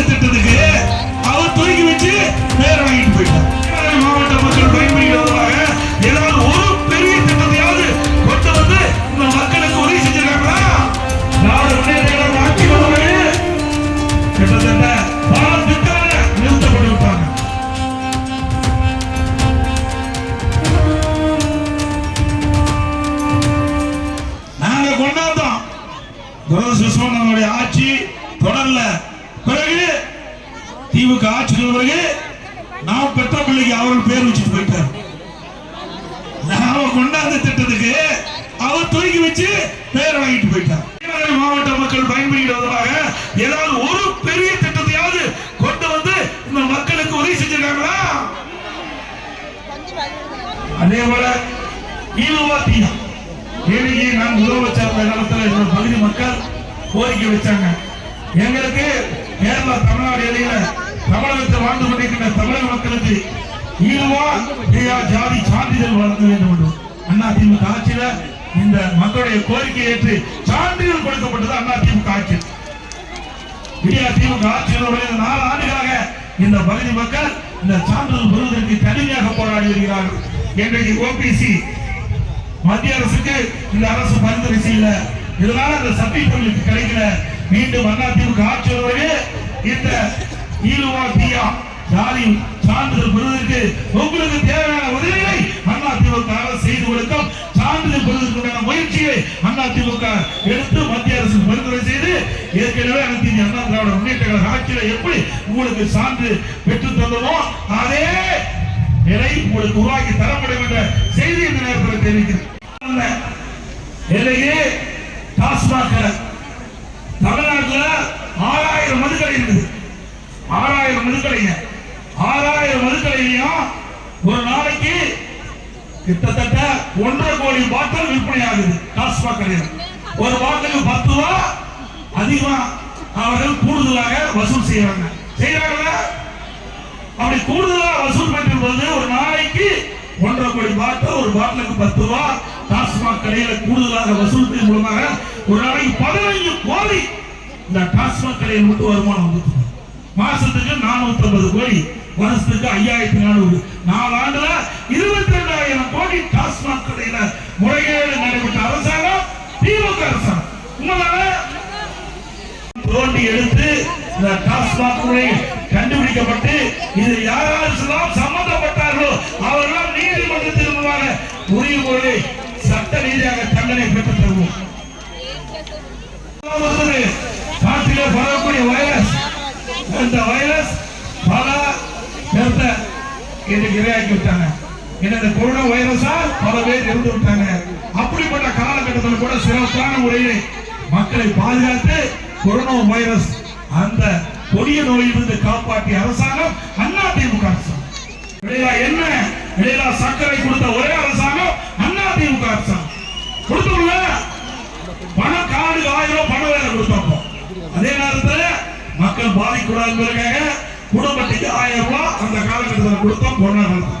கொண்டாந்த பிறகு தீவுக்கு ஆட்சிக்கு பிறகு நான் பெற்ற பிள்ளைக்கு அவர்கள் பேர் வச்சுட்டு போயிட்டார். நாம கொண்டாந்த திட்டத்துக்கு அவர் தூக்கி வச்சு பேர் வாங்கிட்டு போயிட்டார். மாவட்ட மக்கள் பயன்படுகிறதாக ஏதாவது ஒரு பெரிய திட்டத்தையாவது கொண்டு வந்து இந்த மக்களுக்கு உதவி செஞ்சிருக்காங்களா? அதே போல ஈழுவா தீயா நான் உதவ வச்ச காலத்தில் இந்த பகுதி மக்கள் கோரிக்கை வச்சாங்க. எங்களுக்கு கேரளா தமிழ்நாடு இடையில தமிழகத்தில் வாழ்ந்து கொண்டிருக்கின்ற தமிழக மக்களுக்கு ஈழுவா ஜாதி சான்றிதழ் வழங்க வேண்டும் என்று அண்ணா திமுக ஆட்சியில இந்த மக்களுடைய கோரிக்கை ஏற்று சான்றிதழ் கொடுக்கப்பட்டது அண்ணா திமுக ஆட்சி. இந்தியா திமுக ஆட்சியினுடைய நாலு ஆண்டுகளாக இந்த பகுதி மக்கள் இந்த சான்றிதழ் பெறுவதற்கு கடுமையாக போராடி வருகிறார்கள். இன்றைக்கு ஓபிசி மத்திய அரசுக்கு இந்த அரசு பரிந்துரை செய்யல. இதனால இந்த சர்டிபிகேட் கிடைக்கல மீண்டும் அண்ணா ஆட்சி வருவது இந்த ஈழுவா தீயா ஜாதி சான்றிதழ் பெறுவதற்கு உங்களுக்கு தேவையான உதவிகளை அண்ணா திமுக அரசு செய்து கொடுக்கும். சான்றிதழ் பெறுவதற்குண்டான முயற்சியை அண்ணா திமுக எடுத்து மத்திய அரசு பரிந்துரை செய்து ஏற்கனவே அனைத்து இந்திய அண்ணா திராவிட முன்னேற்ற கழக ஆட்சியில எப்படி உங்களுக்கு சான்று பெற்று தந்தமோ அதே நிலை உங்களுக்கு உருவாக்கி தர முடியும் என்ற செய்தி இந்த நேரத்தில் தெரிவிக்கிறேன். நிலையே டாஸ்மாக கடை. தமிழ்நாட்டுல ஆறாயிரம் மதுக்கடை இருக்குது ஆறாயிரம் ஆறாயிரம் மதுக்கடையிலையும் ஒரு நாளைக்கு கிட்டத்தட்ட ஒன்றரை கோடி பாட்டில் விற்பனை ஆகுது டாஸ்மாக் கடையில் ஒரு பாட்டிலுக்கு பத்து ரூபா அதிகமா அவர்கள் கூடுதலாக வசூல் செய்யறாங்க செய்யறாங்களா அப்படி கூடுதலா வசூல் பண்ணும்போது போது ஒரு நாளைக்கு ஒன்றரை கோடி பாட்டில் ஒரு பாட்டிலுக்கு பத்து ரூபா டாஸ்மாக் கடையில கூடுதலாக வசூல் செய்யும் மூலமாக ஒரு நாளைக்கு பதினைஞ்சு கோடி இந்த டாஸ்மாக் கடையில் மட்டும் வருமானம் வந்துட்டு மாசத்துக்கு நானூத்தி ஐம்பது கோடி வருஷத்துக்கு ஐயாயிரத்தி நானூறு. நாலு ஆண்டுல இருபத்தி ரெண்டாயிரம் கோடி டாஸ்மாக் கடையில முறைகேடு நடைபெற்ற அரசாங்கம் திமுக அரசாங்கம். தோண்டி எடுத்து இந்த டாஸ்மாக் முறை கண்டுபிடிக்கப்பட்டு இது யாரெல்லாம் சம்பந்தப்பட்டார்களோ அவர்கள் நீதிமன்றத்தின் முன்பாக உரிய முறையை சட்ட ரீதியாக தண்டனை பெற்றுத் தருவோம். முதலாவது பரவக்கூடிய வைரஸ் இந்த வைரஸ் பல பேர்த்த இதை இரையாக்கி விட்டாங்க. ஏன்னா இந்த கொரோனா வைரஸா பல பேர் இறந்து விட்டாங்க. அப்படிப்பட்ட காலகட்டத்தில் கூட சிறப்பான முறையில் மக்களை பாதுகாத்து கொரோனா வைரஸ் அந்த கொடிய நோயிலிருந்து காப்பாற்றிய அரசாங்கம் அண்ணா திமுக அரசாங்கம். இடையிலா என்ன? இடையிலா சர்க்கரை கொடுத்த ஒரே அரசாங்கம் அண்ணா திமுக அரசாங்கம். கொடுத்தோம்ல? பணம் காடு ஆயிரம் பணம் வேலை கொடுத்தோம். அதே நேரத்துல மக்கள் பாதிக்கூடாதுங்கிறதுக்காக குடும்பத்துக்கு ஆயிரம் ரூபாய் அந்த காலகட்டத்தில் கொடுத்தோம் கொண்டாடுறோம்.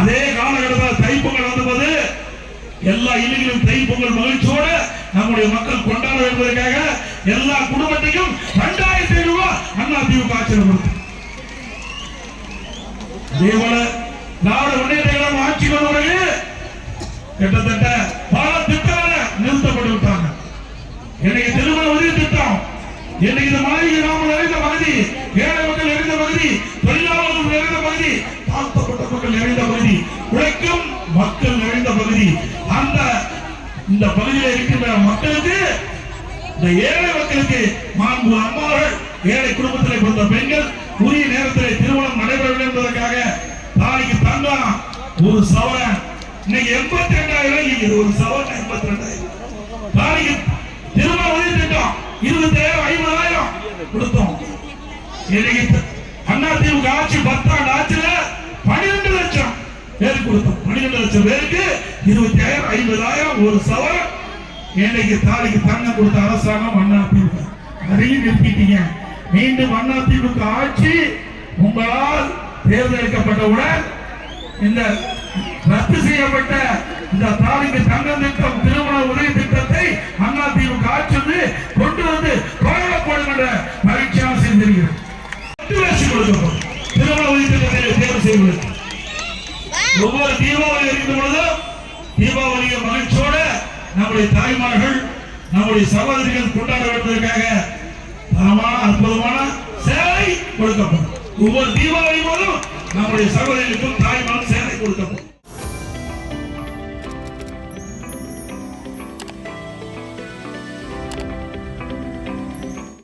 அதே காலகட்டத்தில் தைப்பொங்கல் வந்தபோது எல்லா இளைஞர்களும் தைப்பொங்கல் மகிழ்ச்சியோடு நம்முடைய மக்கள் கொண்டாட என்பதற்காக எல்லா குடும்பத்தையும் ரெண்டாயிரத்தி ஐநூறு ரூபாய் அண்ணா திமுக ஆட்சியில் கொடுத்தோம். அதே போல திராவிட முன்னேற்ற கழகம் ஆட்சி வந்தவர்கள் கிட்டத்தட்ட பல திட்டங்களை நிறுத்தப்பட்டு விட்டாங்க. இன்னைக்கு திருமண உதவி திட்டம் இன்னைக்கு இந்த மாதிரி கிராமம் நிறைந்த ஏழை பகுதி தொழிலாளர்கள் நிறைந்த பகுதி தாழ்த்தப்பட்ட மக்கள் நிறைந்த பகுதி உழைக்கும் மக்கள் நிறைந்த பகுதி. அந்த இந்த பகுதியில் இருக்கின்ற மக்களுக்கு இந்த ஏழை மக்களுக்கு மாண்பு அம்மாவர்கள் ஏழை குடும்பத்தில் பிறந்த பெண்கள் உரிய நேரத்தில் திருமணம் நடைபெறவில்லை என்பதற்காக நாளைக்கு தங்கம் ஒரு சவரன். இன்னைக்கு எண்பத்தி ரெண்டாயிரம் இது ஒரு சவரன் எண்பத்தி ரெண்டாயிரம் நாளைக்கு திருமண உதவி திட்டம் இருபத்தாயிரம் ஐம்பதாயிரம் கொடுத்தோம். இன்னைக்கு ஆட்சி பத்தாண்டு ஆட்சியில பன்னிரெண்டு லட்சம் பேருக்கு கொடுத்தோம். பன்னிரெண்டு லட்சம் பேருக்கு இருபத்தி ஆயிரம் ஐம்பதாயிரம் ஒரு சவரன் இன்னைக்கு தாலிக்கு தங்கம் கொடுத்த அரசாங்கம் அண்ணா திமுக அதையும் நிறுத்திட்டீங்க. மீண்டும் அண்ணா திமுக ஆட்சி உங்களால் தேர்ந்தெடுக்கப்பட்டவுடன் இந்த ரத்து செய்யப்பட்ட இந்த தாலிக்கு தங்கம் திட்டம் திருமண உதவி திட்டத்தை அண்ணா திமுக ஆட்சி வந்து கொண்டு வந்து கோயில போடும் என்ற மகிழ்ச்சியாக செஞ்சிருக்கிறேன் கொடுக்கப்படும். உதவி திட்டத்தை தேர்வு செய்வதற்கு ஒவ்வொரு தீபாவளி அறிந்த பொழுதும் தீபாவளியை மகிழ்ச்சியோட நம்முடைய தாய்மார்கள் நம்முடைய சகோதரிகள் கொண்டாட வேண்டுவதற்காக தரமான அற்புதமான சேவை கொடுக்கப்படும். ஒவ்வொரு தீபாவளி போதும் நம்முடைய சகோதரிகளுக்கும் தாய்மார்கள் சேவை கொடுக்கப்படும்.